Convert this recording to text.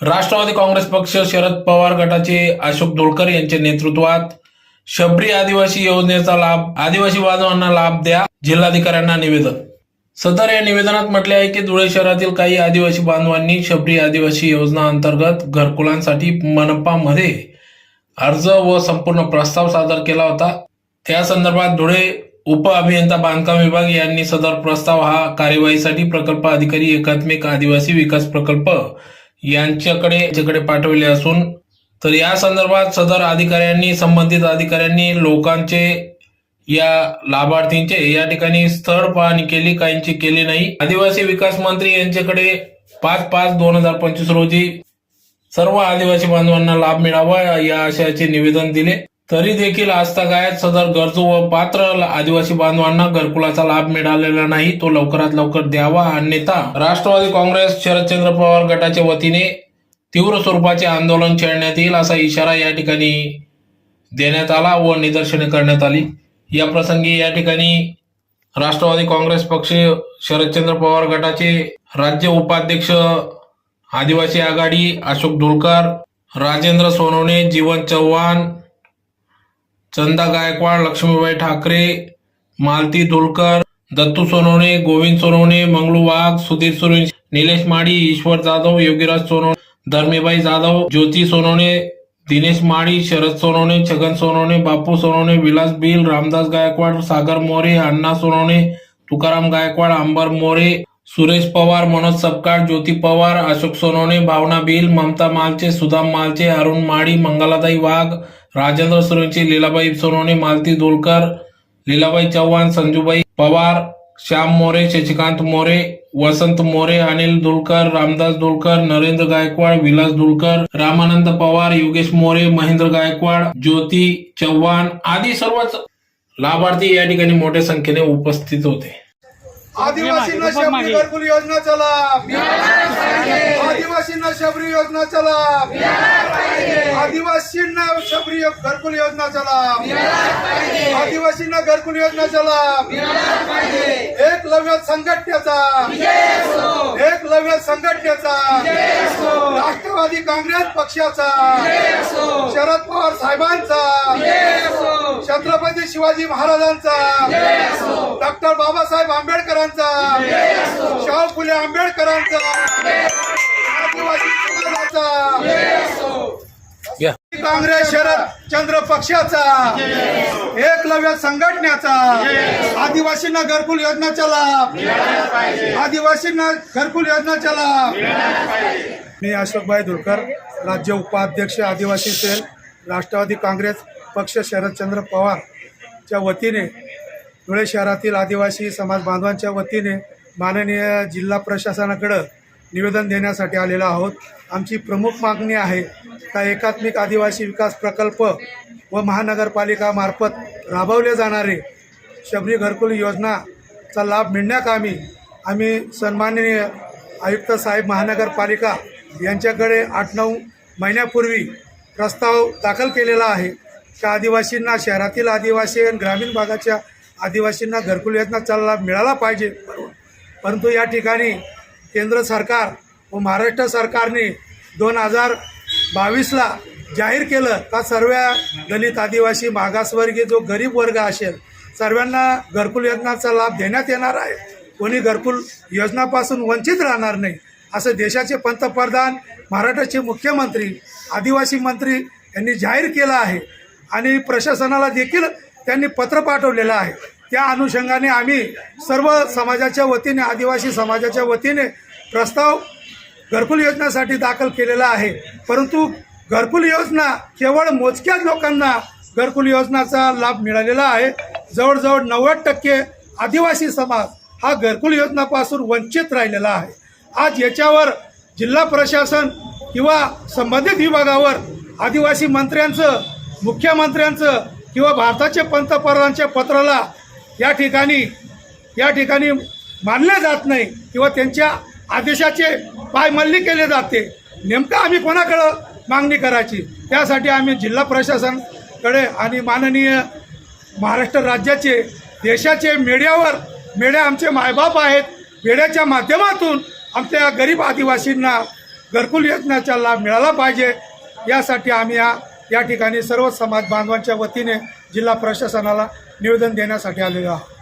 राष्ट्रवादी काँग्रेस पक्ष शरद पवार गटाचे अशोक धुळकर यांच्या नेतृत्वात शबरी आदिवासी योजनेचा लाभ आदिवासी बांधवांना लाभ द्या जिल्हाधिकाऱ्यांना निवेदन. सदर या निवेदनात म्हटले आहे की धुळे शहरातील काही आदिवासी बांधवांनी शबरी आदिवासी योजना अंतर्गत घरकुलांसाठी मनपामध्ये अर्ज व संपूर्ण प्रस्ताव सादर केला होता. त्या संदर्भात धुळे उप अभियंता बांधकाम विभाग यांनी सदर प्रस्ताव हा कार्यवाहीसाठी प्रकल्प अधिकारी एकात्मिक आदिवासी विकास प्रकल्प यांच्याकडे यांच्याकडे पाठवले असून तर या संदर्भात सदर अधिकाऱ्यांनी संबंधित अधिकाऱ्यांनी लोकांचे या लाभार्थींचे या ठिकाणी स्थळ पाहणी केली काहींची केली नाही. आदिवासी विकास मंत्री यांच्याकडे पाच पाच दोन हजार पंचवीस रोजी सर्व आदिवासी बांधवांना लाभ मिळावा या आशयाचे निवेदन दिले. तरी देखील आजतागायत सदर गरजू व पात्र आदिवासी बांधवांना घरकुलाचा लाभ मिळालेला नाही. तो लवकरात लवकर द्यावा. अन्यथा राष्ट्रवादी काँग्रेस शरदचंद्र पवार गटाच्या वतीने तीव्र स्वरूपाचे आंदोलन छेडण्यात येईल असा इशारा या ठिकाणी देण्यात आला व निदर्शने करण्यात आली. या प्रसंगी या ठिकाणी राष्ट्रवादी काँग्रेस पक्ष शरदचंद्र पवार गटाचे राज्य उपाध्यक्ष आदिवासी आघाडी अशोक ढोलकर राजेंद्र सोनवणे जीवन चव्हाण चंदा गायकवाड लक्ष्मीबाई ठाकरे मालती धुलकर दत्तू सोनवणे गोविंद सोनवणे मंगलू वाघ सुधीर सुरेश निलेश माडी ईश्वर जाधव योगीराज सोनवणे धर्मीबाई जाधव ज्योती सोनवणे दिनेश माळी शरद सोनवणे छगन सोनवणे बापू सोनवणे विलास बिल रामदास गायकवाड सागर मोरे अण्णा सोनवणे तुकाराम गायकवाड अंबर मोरे सुरेश पवार मनोज सपकाळ ज्योती पवार अशोक सोनवणे भावना बिल ममता मालचे सुदाम मालचे अरुण माळी मंगलाताई वाघ राजेंद्र सुरेंचे लीलाबाई सोनवणे मालती दोलकर लीलाबाई चव्हाण संजूबाई पवार श्याम मोरे शशिकांत मोरे वसंत मोरे अनिल दुलकर रामदास दुलकर नरेंद्र गायकवाड विलास दुलकर रामानंद पवार योगेश मोरे महेंद्र गायकवाड ज्योती चव्हाण आदी सर्वच लाभार्थी या ठिकाणी मोठ्या संख्येने उपस्थित होते. आदिवासींना शबरी घरकुल योजनाचा लाभ आदिवासींना शबरी योजनाचा लाभ आदिवासींना शबरी घरकुल योजनाचा लाभ आदिवासींना घरकुल योजनाचा लाभ एकलव्य संघटनेचा. एकलव्य संघटनेचा. राष्ट्रवादी काँग्रेस पक्षाचा. शरद पवार साहेबांचा. शिवाजी महाराजांचा. डॉक्टर बाबासाहेब आंबेडकरांचा. शाहू फुले आंबेडकरांचा. आदिवासी समाजाचा. काँग्रेस शरद चंद्र पक्षाचा. एकलव्य संघटनेचा. आदिवासींना घरकुल योजनाचा लाभ. आदिवासींना घरकुल योजनाचा लाभ. मी अशोकभाई धुळकर राज्य उपाध्यक्ष आदिवासी सेल राष्ट्रवादी काँग्रेस पक्ष शरदचंद्र च्या वतीने धुळे शहरातील आदिवासी समाज बांधवांच्या वतीने माननीय जिल्हा प्रशासनाकडं निवेदन देण्यासाठी आलेलो आहोत. आमची प्रमुख मागणी आहे का एकात्मिक आदिवासी विकास प्रकल्प व महानगरपालिकामार्फत राबवले जाणारे शबरी घरकुल योजनाचा लाभ मिळण्याकामी आम्ही सन्माननीय आयुक्त साहेब महानगरपालिका यांच्याकडे आठ नऊ महिन्यापूर्वी प्रस्ताव दाखल केलेला आहे. आदिवासींना शहरातील आदिवासी आणि ग्रामीण भागाच्या आदिवासींना घरकुल योजनाचा लाभ मिळाला पाहिजे. परंतु या ठिकाणी केंद्र सरकार व महाराष्ट्र सरकारने दोन हजार बावीसला जाहीर केलं का सर्व दलित आदिवासी मागासवर्गीय जो गरीब वर्ग असेल सर्वांना घरकुल योजनाचा लाभ देण्यात येणार आहे. कोणी घरकुल योजनापासून वंचित राहणार नाही असं देशाचे पंतप्रधान महाराष्ट्राचे मुख्यमंत्री आदिवासी मंत्री यांनी जाहीर केलं आहे. आणि प्रशासनाला देखील त्यांनी पत्र पाठवलेलं आहे. त्या अनुषंगाने आम्ही सर्व समाजाच्या वतीने आदिवासी समाजाच्या वतीने प्रस्ताव घरकुल योजनेसाठी दाखल केलेला आहे. परंतु घरकुल योजना केवळ मोजक्याच लोकांना घरकुल योजनाचा लाभ मिळालेला आहे. जवळजवळ नव्वद टक्के आदिवासी समाज हा घरकुल योजनापासून वंचित राहिलेला आहे. आज याच्यावर जिल्हा प्रशासन किंवा संबंधित विभागावर आदिवासी मंत्र्यांचं मुख्यमंत्र्यांचं किंवा भारताचे पंतप्रधानांच्या पत्राला या ठिकाणी या ठिकाणी मानले जात नाही किंवा त्यांच्या आदेशाचे पायमल्ली केले जाते. नेमकं आम्ही कोणाकडं मागणी करायची? त्यासाठी आम्ही जिल्हा प्रशासनकडे आणि माननीय महाराष्ट्र राज्याचे देशाचे मेड्यावर मेड्या आमचे मायबाप आहेत मेड्याच्या माध्यमातून आमच्या गरीब आदिवासींना घरकुल योजनेचा लाभ मिळाला पाहिजे. यासाठी आम्ही या या ठिकाणी सर्व समाज बांधवांच्या वतीने जिल्हा प्रशासनाला निवेदन देण्यासाठी आलेलो आहोत.